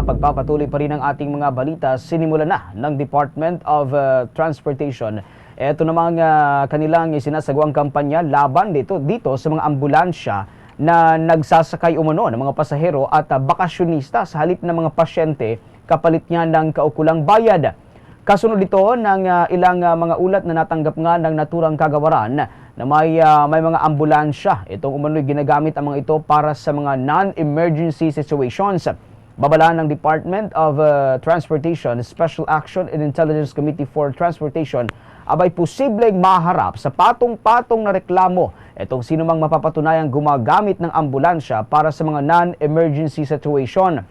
Sa pagpapatuloy pa rin ng ating mga balita, sinimula na ng Department of uh, Transportation. Ito namang uh, kanilang sinasagawang kampanya laban dito, dito sa mga ambulansya na nagsasakay umano ng mga pasahero at uh, bakasyonista sa halip ng mga pasyente kapalit niya ng kaukulang bayad. Kasunod ito ng uh, ilang uh, mga ulat na natanggap nga ng naturang kagawaran na may, uh, may mga ambulansya. Itong umano'y ginagamit ang mga ito para sa mga non-emergency situations. Babala ng Department of uh, Transportation, Special Action and Intelligence Committee for Transportation, abay posibleng maharap sa patong-patong na reklamo itong sino mang mapapatunayang gumagamit ng ambulansya para sa mga non-emergency situation.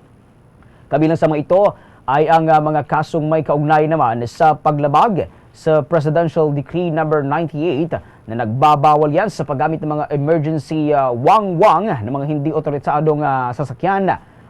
Kabilang sa mga ito ay ang uh, mga kasong may kaugnay naman sa paglabag sa Presidential Decree number 98 na nagbabawal yan sa paggamit ng mga emergency uh, wang-wang ng mga hindi otoritadong uh, sasakyan.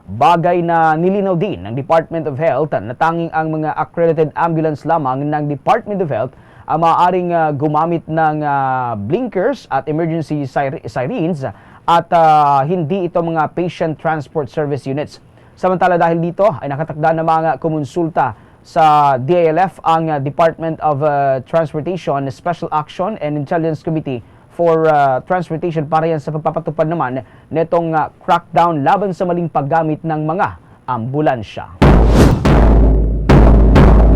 Bagay na nilinaw din ng Department of Health na tanging ang mga accredited ambulance lamang ng Department of Health ang maaaring uh, gumamit ng uh, blinkers at emergency sir- sirens at uh, hindi ito mga patient transport service units. Samantala dahil dito ay nakatakda na mga kumonsulta sa DILF ang Department of uh, Transportation Special Action and Intelligence Committee for uh, Transportation para yan sa pagpapatupad naman netong uh, crackdown laban sa maling paggamit ng mga ambulansya.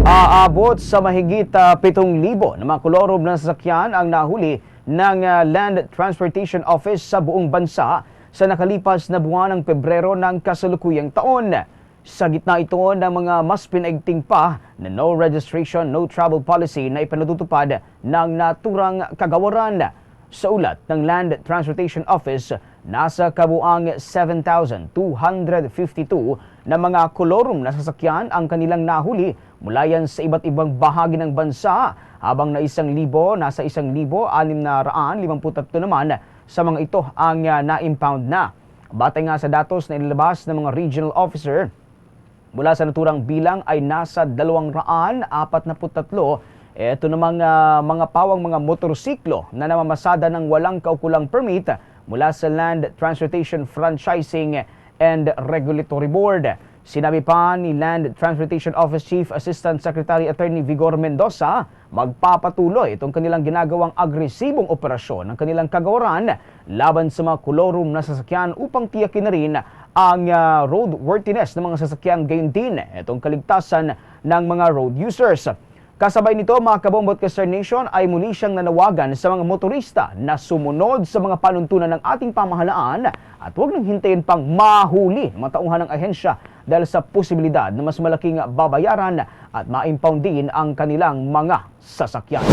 Aabot sa mahigit uh, 7,000 na mga kolorob ng sasakyan ang nahuli ng uh, Land Transportation Office sa buong bansa sa nakalipas na buwan ng Pebrero ng kasalukuyang taon. Sa gitna ito ng mga mas pinaigting pa na no registration, no travel policy na ipanatutupad ng naturang kagawaran. Sa ulat ng Land Transportation Office, nasa kabuang 7,252 na mga kolorum na sasakyan ang kanilang nahuli mula yan sa iba't ibang bahagi ng bansa habang na isang libo, nasa isang libo, anim na raan, naman sa mga ito ang uh, na-impound na. Batay nga sa datos na inilabas ng mga regional officer, mula sa naturang bilang ay nasa 243 ito namang uh, mga pawang mga motorsiklo na namamasada ng walang kaukulang permit mula sa Land Transportation Franchising and Regulatory Board. Sinabi pa ni Land Transportation Office Chief Assistant Secretary Attorney Vigor Mendoza, magpapatuloy itong kanilang ginagawang agresibong operasyon ng kanilang kagawaran laban sa mga kolorum na sasakyan upang tiyakin na rin ang uh, roadworthiness ng mga sasakyan gayon din itong kaligtasan ng mga road users. Kasabay nito mga kabombot ka Star Nation ay muli siyang nanawagan sa mga motorista na sumunod sa mga panuntunan ng ating pamahalaan at huwag nang hintayin pang mahuli ng mga tauhan ng ahensya dahil sa posibilidad na mas malaking babayaran at ma-impound din ang kanilang mga sasakyan.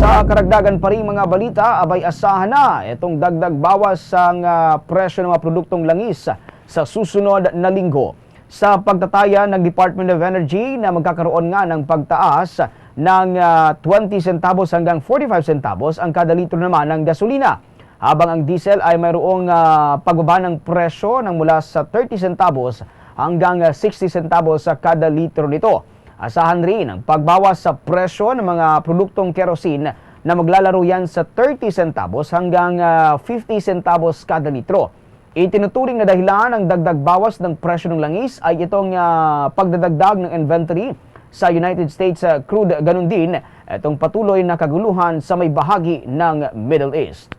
Sa karagdagan pa rin mga balita, abay asahan na itong dagdag bawas ang uh, presyo ng mga produktong langis sa susunod na linggo sa pagtataya ng Department of Energy na magkakaroon nga ng pagtaas ng uh, 20 centavos hanggang 45 centavos ang kada litro naman ng gasolina. Habang ang diesel ay mayroong uh, pagbaba ng presyo ng mula sa 30 centavos hanggang uh, 60 centavos sa kada litro nito. Asahan rin ang pagbawas sa presyo ng mga produktong kerosene na maglalaro yan sa 30 centavos hanggang uh, 50 centavos kada litro. Itinuturing na dahilan ng dagdag bawas ng presyo ng langis ay itong uh, pagdadagdag ng inventory sa United States uh, crude ganun din itong patuloy na kaguluhan sa may bahagi ng Middle East.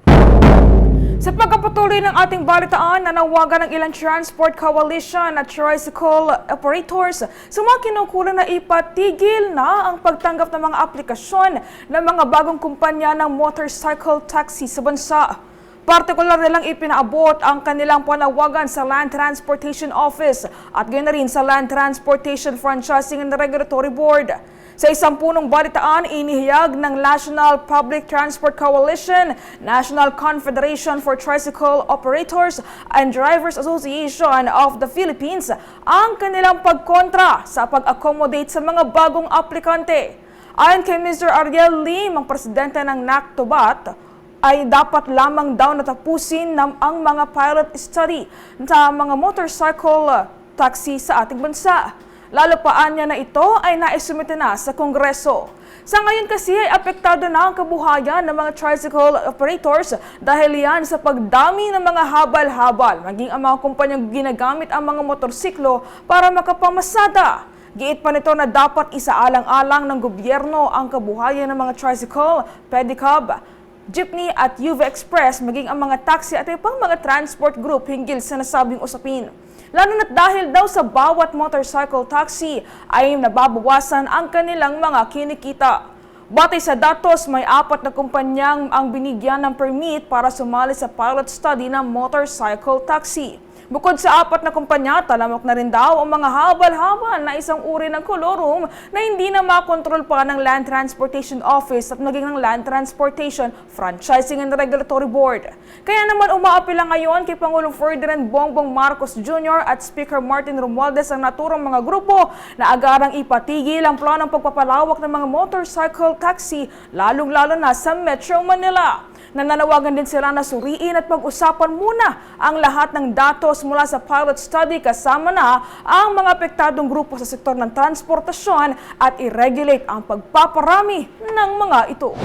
Sa pagkapatuloy ng ating balitaan, nanawagan ng ilang transport coalition at tricycle operators sa mga kinukulang na ipatigil na ang pagtanggap ng mga aplikasyon ng mga bagong kumpanya ng motorcycle taxi sa bansa. Partikular nilang ipinaabot ang kanilang panawagan sa Land Transportation Office at gayon na rin sa Land Transportation Franchising and Regulatory Board. Sa isang punong balitaan, inihiyag ng National Public Transport Coalition, National Confederation for Tricycle Operators and Drivers Association of the Philippines ang kanilang pagkontra sa pag-accommodate sa mga bagong aplikante. Ayon kay Mr. Ariel Lim, ang presidente ng NACTOBAT, ay dapat lamang daw natapusin ng ang mga pilot study sa mga motorcycle taxi sa ating bansa. Lalo pa anya na ito ay naisumite na sa Kongreso. Sa ngayon kasi ay apektado na ang kabuhayan ng mga tricycle operators dahil yan sa pagdami ng mga habal-habal, maging ang mga kumpanyang ginagamit ang mga motorsiklo para makapamasada. Giit pa nito na dapat isaalang-alang ng gobyerno ang kabuhayan ng mga tricycle, pedicab, jeepney at UV Express maging ang mga taxi at ibang mga transport group hinggil sa nasabing usapin. Lalo na't dahil daw sa bawat motorcycle taxi ay nababawasan ang kanilang mga kinikita. Batay sa datos, may apat na kumpanyang ang binigyan ng permit para sumali sa pilot study ng motorcycle taxi. Bukod sa apat na kumpanya, talamok na rin daw ang mga habal-habal na isang uri ng kolorum na hindi na makontrol pa ng Land Transportation Office at maging ng Land Transportation Franchising and Regulatory Board. Kaya naman umaapila ngayon kay Pangulong Ferdinand Bongbong Marcos Jr. at Speaker Martin Romualdez ang naturang mga grupo na agarang ipatigil ang planong pagpapalawak ng mga motorcycle taxi lalong-lalo na sa Metro Manila. Nananawagan din sila na suriin at pag-usapan muna ang lahat ng datos mula sa pilot study kasama na ang mga apektadong grupo sa sektor ng transportasyon at i-regulate ang pagpaparami ng mga ito.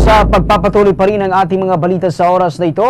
Sa pagpapatuloy pa rin ang ating mga balita sa oras na ito,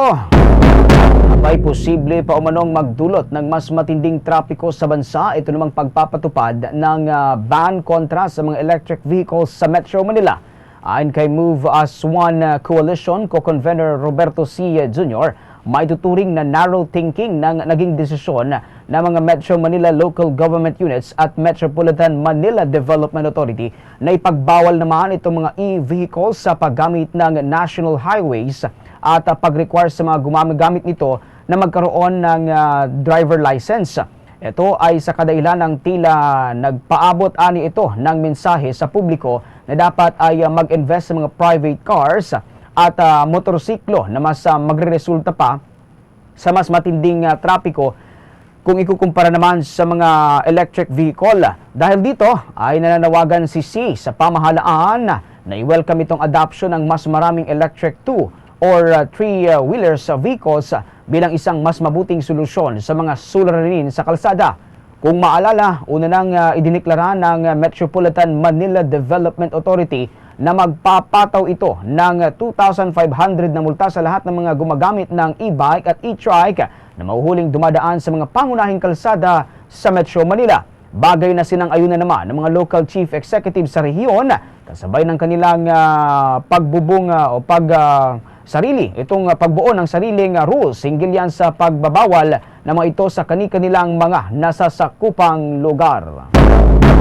may posible pa umanong magdulot ng mas matinding trapiko sa bansa. Ito namang pagpapatupad ng ah, ban kontra sa mga electric vehicles sa Metro Manila. Ayon kay Move as One ah, Coalition, co-convener Roberto C. Jr., may tuturing na narrow thinking ng naging desisyon ng mga Metro Manila Local Government Units at Metropolitan Manila Development Authority na ipagbawal naman itong mga e-vehicles sa paggamit ng national highways at pag-require sa mga gumagamit nito na magkaroon ng uh, driver license. Ito ay sa kadailan ng tila nagpaabot ani ito ng mensahe sa publiko na dapat ay uh, mag-invest sa mga private cars at uh, motorsiklo na mas uh, magreresulta pa sa mas matinding uh, trapiko kung ikukumpara naman sa mga electric vehicle. Dahil dito ay nananawagan si C sa pamahalaan na i-welcome itong adoption ng mas maraming electric 2 or 3-wheelers vehicles bilang isang mas mabuting solusyon sa mga suliranin sa kalsada. Kung maalala, una nang uh, idiniklara ng uh, Metropolitan Manila Development Authority na magpapataw ito ng 2,500 na multa sa lahat ng mga gumagamit ng e-bike at e-trike na mahuhuling dumadaan sa mga pangunahing kalsada sa Metro Manila. Bagay na sinang ayunan naman ng mga local chief executive sa rehiyon kasabay ng kanilang ah, pagbubong ah, o pag ah, sarili, itong ah, pagbuo ng sariling ah, rules hinggil yan sa pagbabawal ng mga ito sa kani-kanilang mga nasasakupang lugar.